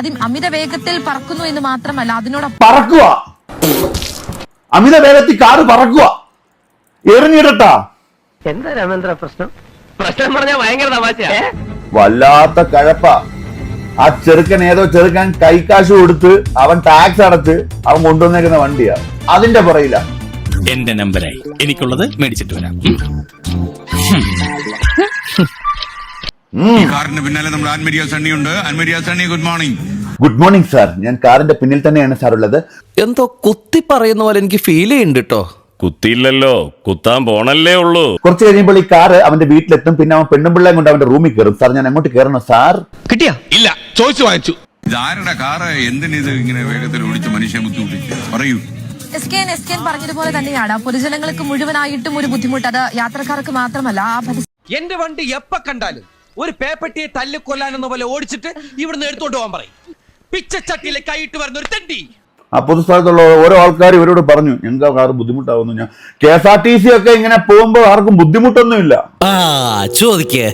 അതി അമിത വേഗത്തിൽ പറക്കുന്നു എന്ന് മാത്രമല്ല അതിനോട് പറക്കുക. അമിത വേഗത്തിൽ കാറ് പറക്കുക. എറിഞ്ഞിടട്ടാ. എന്താ രാമേന്ദ്ര പ്രശ്നം? പ്രശ്നം പറഞ്ഞാൽ ഭയങ്കര തമാശ വല്ലാത്ത കഴപ്പ. ആ ചെറുക്കൻ ഏതോ ചെറുക്കൻ കൈക്കാശ് കൊടുത്ത് അവൻ ടാക്സ് അടച്ച് അവൻ കൊണ്ടുവന്നേക്കുന്ന വണ്ടിയാ. അതിന്റെ പുറയില്ല എന്റെ നമ്പരായി എനിക്കുള്ളത് മേടിച്ചിട്ട് വരാം. ഈ കാറിന്റെ പിന്നാലെ നമ്മുടെ ആൻമരിയ സണ്ണി ഉണ്ട്. Annmaria Sunny good morning good morning sir ഞാൻ കാറിന്റെ പിന്നിൽ തന്നെയാണ് സാർ ഉള്ളത്. എന്തോ കുത്തി പറയുന്ന പോലെ എനിക്ക് ഫീൽ ചെയ്യുന്നുണ്ട് കേട്ടോ കുത്തിയില്ലല്ലോ. കുത്താൻ പോണല്ലേ ഉള്ളൂ. കുറച്ച് കഴിയുമ്പോൾ ഈ കാറ് അവന്റെ വീട്ടിലെത്തും പിന്നെ അവൻ പെണ്ണും പിള്ളേം കൊണ്ട് അവന്റെ റൂമിൽ കയറും. സാർ ഞാൻ അങ്ങോട്ട് കയറണോ സാർ കിട്ടിയാ? ഇല്ല ചോദിച്ചു വാങ്ങിച്ചു. ഇതാരുടെ കാറ്? എന്തിനിത് ഇങ്ങനെ വേഗത്തിൽ ഓടിച്ച് മനുഷ്യനെ ബുദ്ധിമുട്ടിച്ച് പറയൂ. S K N S K N പറഞ്ഞതുപോലെ തന്നെയാണ്. പൊതുജനങ്ങൾക്ക് മുഴുവനായിട്ടും ഒരു ബുദ്ധിമുട്ട്. അത് യാത്രക്കാർക്ക് മാത്രമല്ല ആ എന്റെ വണ്ടി എപ്പ കണ്ടാലും ഒരു പേപ്പട്ടിയെ തല്ലിക്കൊല്ലാനെന്ന പോലെ ഓടിച്ചിട്ട് ഇവിടുന്ന് എടുത്തോണ്ട് പോകാൻ പറയും. പിച്ചച്ചട്ടിയിലെ കൈയിട്ട് വരുന്ന ഒരു തെണ്ടി. ആ പൊതുസ്ഥലത്തുള്ള ഓരോ ആൾക്കാർ ഇവരോട് പറഞ്ഞു എന്താ കാറ് ബുദ്ധിമുട്ടാവുന്നു? ഞാൻ K S R T C ഒക്കെ ഇങ്ങനെ പോകുമ്പോൾ ആർക്കും ബുദ്ധിമുട്ടൊന്നുമില്ല. ആ ചോദിക്കേ.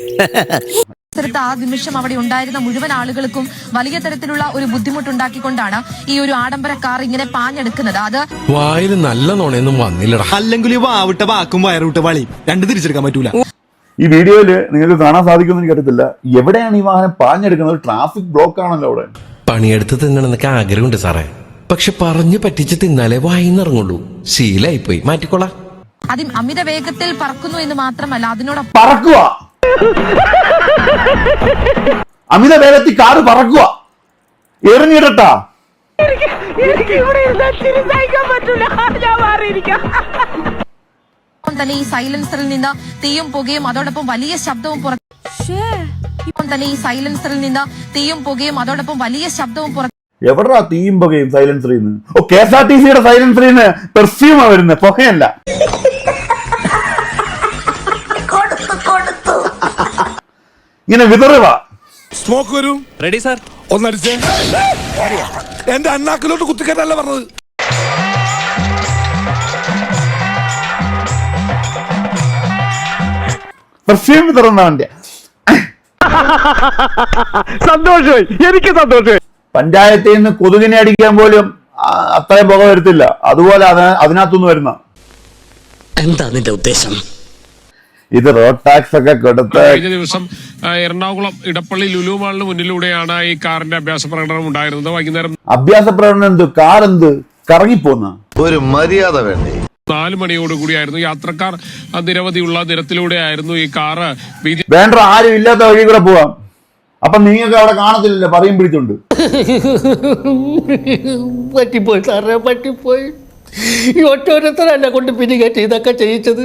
ആ നിമിഷം അവിടെ ഉണ്ടായിരുന്ന മുഴുവൻ ആളുകൾക്കും വലിയ തരത്തിലുള്ള ഒരു ബുദ്ധിമുട്ടുണ്ടാക്കിക്കൊണ്ടാണ് ഈ ഒരു ആഡംബര കാർ ഇങ്ങനെ പാഞ്ഞെടുക്കുന്നത്. അത് വായിൽ നല്ല നോണയൊന്നും വന്നില്ലടാ. അല്ലെങ്കിൽ ഈ വാവിട്ട വാക്കും വയറുവിട്ട വളി രണ്ട് തിരിച്ചെടുക്കാൻ പറ്റൂല. ഈ വീഡിയോയിൽ നിങ്ങൾക്ക് കാണാൻ സാധിക്കുമെന്ന് എനിക്കറിയത്തില്ല എവിടെയാണ് ഈ വാഹനം പാഞ്ഞെടുക്കുന്നത്? ട്രാഫിക് ബ്ലോക്ക് ആണല്ലോ അവിടെ. പണിയെടുത്ത് തിന്നണമെന്നൊക്കെ ആഗ്രഹമുണ്ട് സാറേ. പക്ഷെ പറഞ്ഞു പറ്റിച്ച് തിന്നാലേ വായിന്നിറങ്ങുള്ളൂ ശീലായി പോയി മാറ്റിക്കോളാം. അതി അമിത വേഗത്തിൽ പറക്കുന്നു എന്ന് മാത്രമല്ല അതിനോട് പറക്കുക. അമിത വേഗത്തിൽ കാറ് പറക്കുക. എറിഞ്ഞിടട്ടാ. തന്നെ ഈ സൈലൻസറിൽ നിന്ന് തീയും പുകയും അതോടൊപ്പം വലിയ ശബ്ദവും പുറത്തു ഇപ്പം തന്നെ ഈ സൈലൻസറിൽ നിന്ന് തീയും പുകയും അതോടൊപ്പം വലിയ ശബ്ദവും പുറത്തു എവിടാ തീയും പുകയും സൈലൻസറിൽ നിന്ന്? ഓ കെ എസ് ആർ ടി സിയുടെ സൈലൻസറിൽ നിന്ന് പെർഫ്യൂമാ വരുന്നത് പുകയല്ല. ഇങ്ങനെ വിതറുക സ്മോക്ക് വരും. റെഡി സാർ ഒന്നടിച്ചേ. എന്റെ അണ്ണാക്കിലോട്ട് കുത്തിക്കേറ്റല്ല പറഞ്ഞത്? പെർഫ്യൂം വിതറുന്ന വണ്ടി സന്തോഷമായി. എനിക്ക് സന്തോഷമായി. പഞ്ചായത്തിൽ നിന്ന് കൊതുകിനെ അടിക്കാൻ പോലും അത്രയും പുക വരത്തില്ല. അതുപോലെ അത് അതിനകത്തുനിന്ന് വരുന്ന. എന്താ നിന്റെ ഉദ്ദേശം? ഇത് റോഡ് ടാക്സ് ഒക്കെ കൊടുത്ത് കഴിഞ്ഞ ദിവസം എറണാകുളം ഇടപ്പള്ളി ലുലു മാളിന് മുന്നിലൂടെയാണ് ഈ കാറിന്റെ അഭ്യാസ പ്രകടനം ഉണ്ടായിരുന്നത്. വൈകുന്നേരം അഭ്യാസ പ്രകടനം എന്ത്? കാർ എന്ത്? കറങ്ങിപ്പോന്ന. ഒരു മര്യാദ വേണ്ടേ? നാല് മണിയോടുകൂടിയായിരുന്നു. യാത്രക്കാർ ആ, നിരത്തിലൂടെ ആയിരുന്നു ഈ കാറ് വേണ്ട ആരും ഇല്ലാത്ത വഴി കൂടെ പോവാം. അപ്പൊ നിങ്ങൾക്ക് അവിടെ കാണത്തില്ലല്ലോ പറയും പിടിച്ചുണ്ട്. പറ്റിപ്പോയി സാറേ പറ്റിപ്പോയി. ഈ ഒറ്റോരത്തര എന്നെ കൊണ്ട് പിരികേറ്റ് ഇതൊക്കെ ചെയ്യിച്ചത്.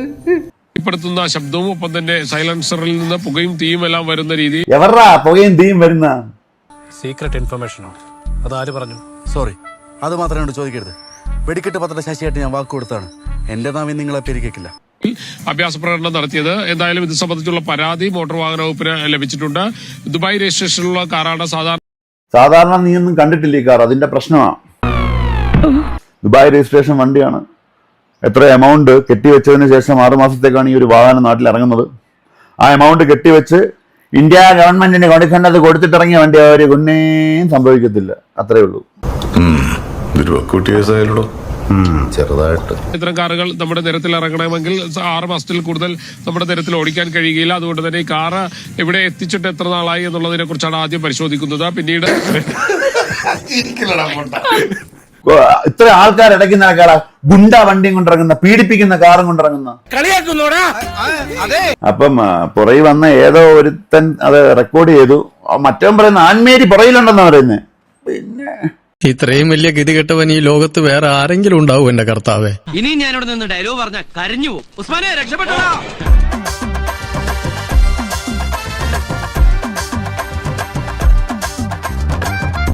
പ്പെടുത്തുന്ന ശബ്ദവും ഒപ്പം തന്നെ സൈലൻസറിൽ നിന്ന് പുകയും തീയും എല്ലാം വരുന്ന രീതി. എവർറാ പുകയും തീയും വരുന്ന? സീക്രട്ട് ഇൻഫർമേഷനോ ആര് പറഞ്ഞു? സോറി അത് മാത്രമേ ഉണ്ട് ചോദിക്കരുത്. വെടിക്കെട്ട് പത്ര ശശിയായിട്ട് ഞാൻ വാക്ക് കൊടുത്താണ് എന്റെ നാമം നിങ്ങളെ പെരുക്കില്ല അഭ്യാസ പ്രകടനം നടത്തിയത് എന്തായാലും ഇത് സംബന്ധിച്ചുള്ള പരാതി മോട്ടോർ വാഹന വകുപ്പിന് ലഭിച്ചിട്ടുണ്ട്. ദുബായ് രജിസ്ട്രേഷനിലുള്ള കാറാണ് സാധാരണ സാധാരണ നീ ഒന്നും കണ്ടിട്ടില്ല ഈ കാർ. അതിന്റെ പ്രശ്നമാണ് ദുബായ് രജിസ്ട്രേഷൻ വണ്ടിയാണ്. എത്ര എമൗണ്ട് കെട്ടിവെച്ചതിന് ശേഷം ആറു മാസത്തേക്കാണ് ഈ ഒരു വാഹനം നാട്ടിൽ ഇറങ്ങുന്നത്. ആ എമൗണ്ട് കെട്ടിവെച്ച് ഇന്ത്യ ഗവൺമെന്റിന് കൊടുക്കേണ്ടത് കൊടുത്തിട്ടിറങ്ങിയ വണ്ടി അവർ ഒന്നേം സംഭവിക്കത്തില്ല. അത്രേ ഉള്ളൂ. ചെറുതായിട്ട്. ഇത്തരം കാറുകൾ നമ്മുടെ നിരത്തിൽ ഇറങ്ങണമെങ്കിൽ ആറ് മാസത്തിൽ കൂടുതൽ നമ്മുടെ നിരത്തിൽ ഓടിക്കാൻ കഴിയുകയില്ല. അതുകൊണ്ട് തന്നെ ഈ കാറ് ഇവിടെ എത്തിച്ചിട്ട് എത്ര നാളായി എന്നുള്ളതിനെ കുറിച്ചാണ് ആദ്യം പരിശോധിക്കുന്നത്. പിന്നീട് ഇത്ര ആൾക്കാർ ഇടയ്ക്ക് നടക്കാടാ. ഗുണ്ട വണ്ടിയും കൊണ്ടിറങ്ങുന്ന പീഡിപ്പിക്കുന്ന കാറും കൊണ്ടിറങ്ങുന്ന. അപ്പം പുറകിൽ വന്ന ഏതോ ഒരുത്തൻ അത് റെക്കോർഡ് ചെയ്തു. മറ്റവൻ പറയുന്ന ആൻമേരി പുറയിലുണ്ടെന്നാ പറയുന്നത് പിന്നെ ഇത്രയും വലിയ ഗതികെട്ടവൻ ഈ ലോകത്ത് വേറെ ആരെങ്കിലും ഉണ്ടാവും എന്റെ കർത്താവേ. ഇനി ഞാനിവിടെ നിന്ന് ഡയലോഗ് പറഞ്ഞ കരഞ്ഞു ഉസ്മാനെ രക്ഷപ്പെട്ടോ